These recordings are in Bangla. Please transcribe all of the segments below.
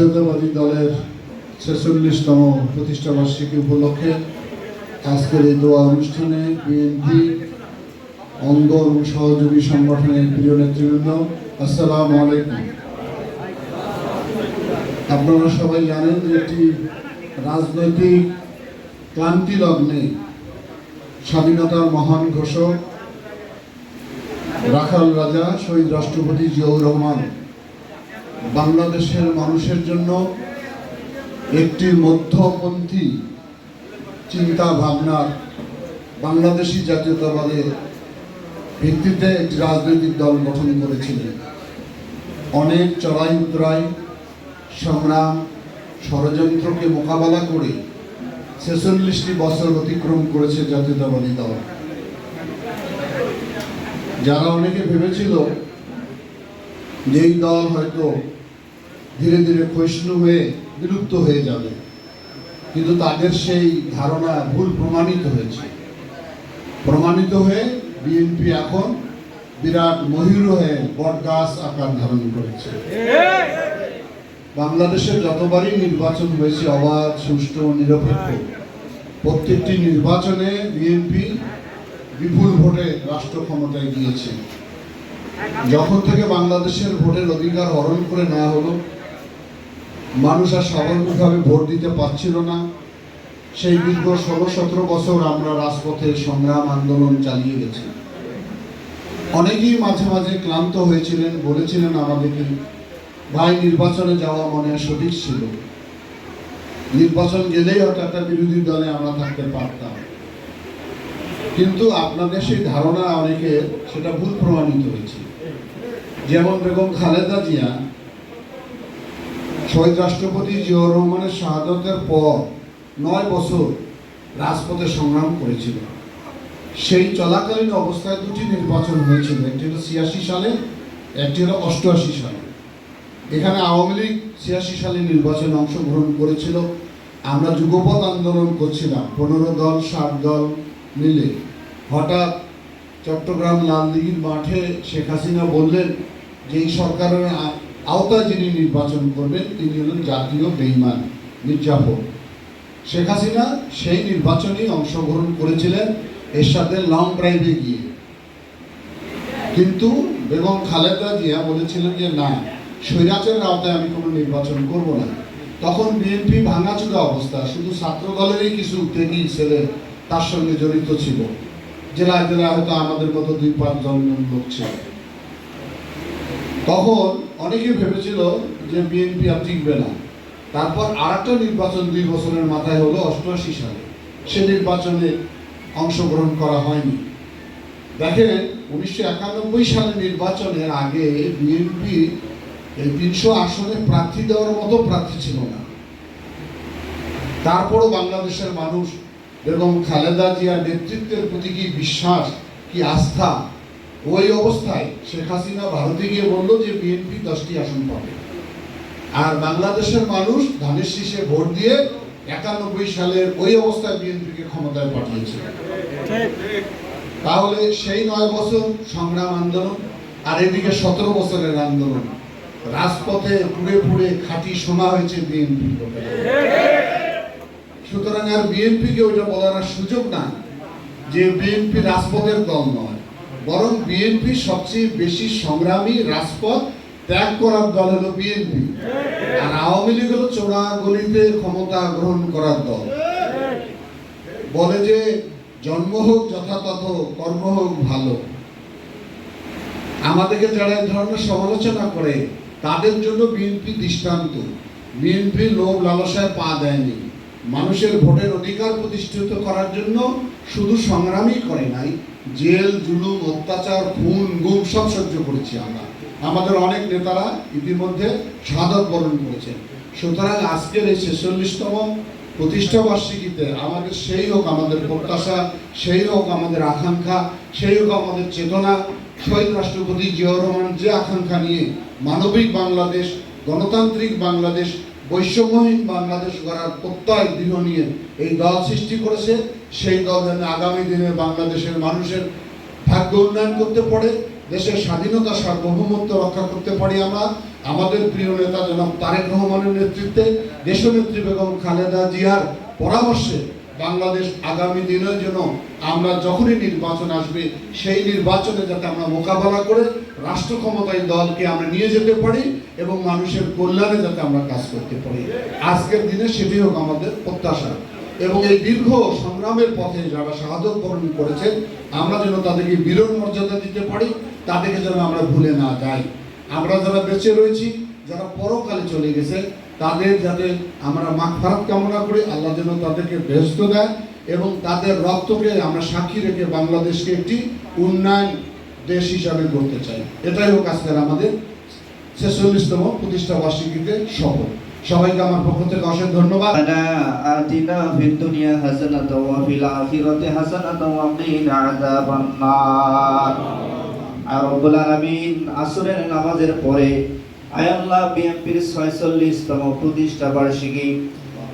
জাতীয়তাবাদী দলের ছেচল্লিশতম প্রতিষ্ঠা বার্ষিকী উপলক্ষে আজকের এই দোয়া অনুষ্ঠানে বিএনপি অঙ্গ এবং সহযোগী সংগঠনের প্রিয় নেতৃবৃন্দ, আসসালামু আলাইকুম। আপনারা সবাই জানেন যে এটি রাজনৈতিক ক্লান্তি লগ্নে স্বাধীনতার মহান ঘোষক রাখাল রাজা, শহীদ রাষ্ট্রপতি জিয়াউর রহমান বাংলাদেশের মানুষের জন্য একটি মধ্যপন্থী চিন্তা ভাবনার বাংলাদেশি জাতীয়তাবাদের ভিত্তিতে একটি রাজনৈতিক দল গঠন করেছিলেন অনেক চড়াই উতরাই, সংগ্রাম, ষড়যন্ত্রকে মোকাবেলা করে ছেচল্লিশটি বছর অতিক্রম করেছে জাতীয়তাবাদী দল। যারা অনেকে ভেবেছিল যে এই দল হয়তো ধীরে ধীরে ক্ষয়িষ্ণু হয়ে বিলুপ্ত হয়ে যাবে, কিন্তু তাদের সেই ধারণা ভুল প্রমাণিত হয়েছে। প্রমাণিত হয়ে বিএনপি এখন বিরাট মহির হয়ে বটগাছ আকার ধারণ করেছে। বাংলাদেশে যতবারই নির্বাচন হয়েছে অবাধ, সুষ্ঠু, নিরপেক্ষ, প্রত্যেকটি নির্বাচনে বিএনপি বিপুল ভোটে রাষ্ট্র ক্ষমতায় গিয়েছে। যখন থেকে বাংলাদেশের ভোটের অধিকার হরণ করে নেওয়া হলো, মানুষ আর স্বাভাবিকভাবে ভোট দিতে পারছিল না। সেই দীর্ঘ ষোলো সতেরো বছর আমরা রাজপথে সংগ্রাম আন্দোলন চালিয়ে গেছি। অনেকেই মাঝে মাঝে ক্লান্ত হয়েছিলেন, বলেছিলেন আমাদেরকে, ভাই, নির্বাচনে যাওয়া মনে সঠিক ছিল। নির্বাচন গেলেই হয়তো একটা বিরোধী দলে আমরা থাকতে পারতাম। কিন্তু আপনাদের সেই ধারণা অনেকে, সেটা ভুল প্রমাণিত হয়েছে। যেমন বেগম খালেদা জিয়া, শহীদ রাষ্ট্রপতি জিয়াউর রহমানের শাহাদতের পর নয় বছর রাজপথে সংগ্রাম করেছিল। সেই চলাকালীন অবস্থায় দুটি নির্বাচন হয়েছিল, একটি হলো ছিয়াশি সালে, একটি হলো অষ্টআশি সালে। এখানে আওয়ামী লীগ ছিয়াশি সালে নির্বাচনে অংশগ্রহণ করেছিল। আমরা যুগপৎ আন্দোলন করছিলাম, পনেরো দল, ষাট দল মিলে। হঠাৎ চট্টগ্রাম লালদিঘির মাঠে শেখ হাসিনা বললেন যে এই সরকারের আ- আওতায় যিনি নির্বাচন করবেন, তিনি হলেন জাতীয় বেইমান মির্জাফর শেখ হাসিনা সেই নির্বাচনেই অংশগ্রহণ করেছিলেন এর সাথে লং ড্রাইভে গিয়ে। কিন্তু বেগম খালেদা জিয়া বলেছিলেন যে, না, স্বৈরাচারের আওতায় আমি কোনো নির্বাচন করব না। তখন বিএনপি ভাঙাচুরা অবস্থা, শুধু ছাত্র দলেরই কিছু ত্যাগী ছেলে তার সঙ্গে জড়িত ছিল। জেলায় জেলায় হয়তো আমাদের মতো দুই পাঁচজন লোক ছিল। তখন অনেকে ভেবেছিল যে বিএনপি আর টিকবে না। তারপর আর একটা নির্বাচন দুই বছরের মাথায় হলো অষ্টআশি সালে। সে নির্বাচনে অংশগ্রহণ করা হয়নি। দেখেন, উনিশশো একানব্বই সালের নির্বাচনের আগে বিএনপি এই তিনশো আসনে প্রার্থী দেওয়ার মতো প্রার্থী ছিল না। তারপরও বাংলাদেশের মানুষ বেগম খালেদা জিয়ার নেতৃত্বের প্রতি কি বিশ্বাস, কি আস্থা ওই অবস্থায় শেখ হাসিনা ভারতে গিয়ে বলল যে বিএনপি দশটি আসন পাবে। আর বাংলাদেশের মানুষ ধানের শীষে ভোট দিয়ে একানব্বই সালের ওই অবস্থায় বিএনপিকে ক্ষমতায় পাঠিয়েছে। তাহলে সেই নয় বছর সংগ্রাম আন্দোলন আর এদিকে সতেরো বছরের আন্দোলন। রাজপথে পুড়ে পুড়ে খাঁটি শোনা হয়েছে বিএনপি। সুতরাং আর বিএনপিকে ওইটা বলার সুযোগ না যে বিএনপি রাজপথের দল নয়। বরং বিএনপি সবচেয়ে বেশি সংগ্রামী রাজপথ ত্যাগ করার দল হলো বিএনপি আর আওয়ামী লীগ হলো চোরা গলিতে ক্ষমতা গ্রহণ করার দল। বলে যে, জন্ম হোক যথাতথ, কর্ম হোক ভালো। আমাদেরকে যারা এই ধরনের সমালোচনা করে, তাদের জন্য বিএনপি দৃষ্টান্ত। বিএনপি লোভ লালসায় পা দেয়নি। মানুষের ভোটের অধিকার প্রতিষ্ঠিত করার জন্য শুধু সংগ্রামই করে নাই, জেল, জুলুম, অত্যাচার, খুন, গুম সব সহ্য করেছি আমরা। আমাদের অনেক নেতারা ইতিমধ্যে শাহাদত বরণ করেছেন। সুতরাং আজকের এই ছেচল্লিশতম প্রতিষ্ঠা বার্ষিকীতে আমাদের সেই হোক আমাদের প্রত্যাশা, সেই হোক আমাদের আকাঙ্ক্ষা, সেই হোক আমাদের চেতনা, শহীদ রাষ্ট্রপতি জিয়াউর রহমান যে আকাঙ্ক্ষা নিয়ে মানবিক বাংলাদেশ, গণতান্ত্রিক বাংলাদেশ বৈষম্যহীন বাংলাদেশ গড়ার প্রত্যয় দৃঢ় নিয়ে এই দল সৃষ্টি করেছে, সেই দল যেন আগামী দিনে বাংলাদেশের মানুষের ভাগ্য উন্নয়ন করতে পারে, দেশের স্বাধীনতা সার্বভৌমত্ব রক্ষা করতে পারি আমরা। আমাদের প্রিয় নেতা জনাব তারেক রহমানের নেতৃত্বে দেশ দেশনেত্রী বেগম খালেদা জিয়ার পরামর্শে বাংলাদেশ আগামী দিনের জন্য আমরা যখনই নির্বাচন আসবে, সেই নির্বাচনে যাতে আমরা মোকাবেলা করে রাষ্ট্র ক্ষমতায় দলকে আমরা নিয়ে যেতে পারি এবং মানুষের কল্যাণে যাতে আমরা কাজ করতে পারি। আজকের দিনে সেটি হোক আমাদের প্রত্যাশা। এবং এই দীর্ঘ সংগ্রামের পথে যারা সাহায্য বরণ করেছেন, আমরা যেন তাদেরকে বীরন মর্যাদা দিতে পারি, তাদেরকে যেন আমরা ভুলে না যাই। আমরা যারা বেঁচে রয়েছি, যারা পরকালে চলে গেছে। তাদের যাতে আমরা মাখফারাত কামনা করি, আল্লাহ যেন তাদেরকে ব্যস্ত দেয় এবং তাদের রক্তকে আমরা সাক্ষী রেখে বাংলাদেশকে একটি উন্নয়ন দেশ হিসাবে করতে চাই। এটাই হোক আজকের আমাদের ছেচল্লিশতম প্রতিষ্ঠা বার্ষিকীতে সফল। সবাইকে আমার পক্ষ থেকে অসংখ্য ধন্যবাদ। আসরের নামাজের পরে আয়াল্লাহ বিএনপির ছয়চল্লিশতম প্রতিষ্ঠা বার্ষিকী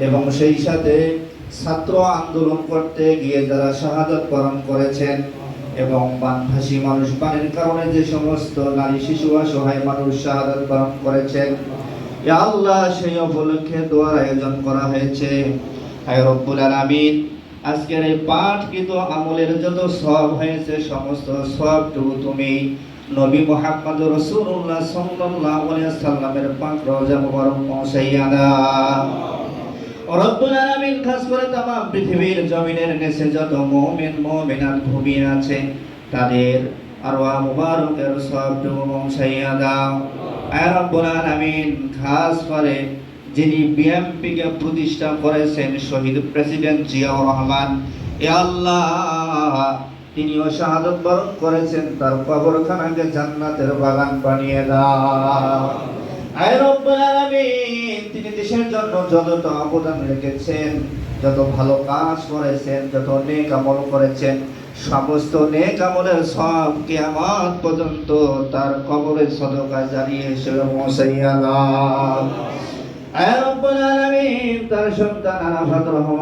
এবং সেই সাথে ছাত্র আন্দোলন করতে গিয়ে যারা শাহাদত বরণ করেছেন এবং বানভাসী মানুষ বানের কারণে যে সমস্ত নারী শিশু অসহায় মানুষ শাহাদত বরণ করেছেন আল্লাহ সেই উপলক্ষে দোয়ার আয়োজন করা হয়েছে। আজকের এই পাঠকৃত আমলের যত সব হয়েছে, সমস্ত সবটুকু তুমি নবী মোহাম্মদ রসুল্লাহ সাল্লাল্লাহু আলাইহি সাল্লামের পাক রওজা মুবারক পৌঁছাইয়া দাও রব্বুল আলামিন খাস করে তামাম পৃথিবীর জমিনের নিচে যত মুমিন, মুমিনাত ঘুমিয়ে আছে, তাদের আরওয়াহ মুবারকের সবটুকু পৌঁছাইয়া দাও আয় রব্বুল আলামিন, খাস করে যিনি প্রতিষ্ঠা করেছেন শহীদ প্রেসিডেন্ট জিয়াউর রহমান, এ আল্লাহ তিনিও শাহাদত বরণ করেছেন, তার কবরখানাকে জান্নাতের বাগান বানিয়ে দাও। তিনি দেশের জন্য যতটা অবদান রেখেছেন, যত ভালো কাজ করেছেন, যত নেক আমল করেছেন, সমস্ত নেক আমলের সব কিয়ামত পর্যন্ত তার কবরের সদকা আয় রব্বুল আলামিন, তার সন্তান আরাফাত রহমান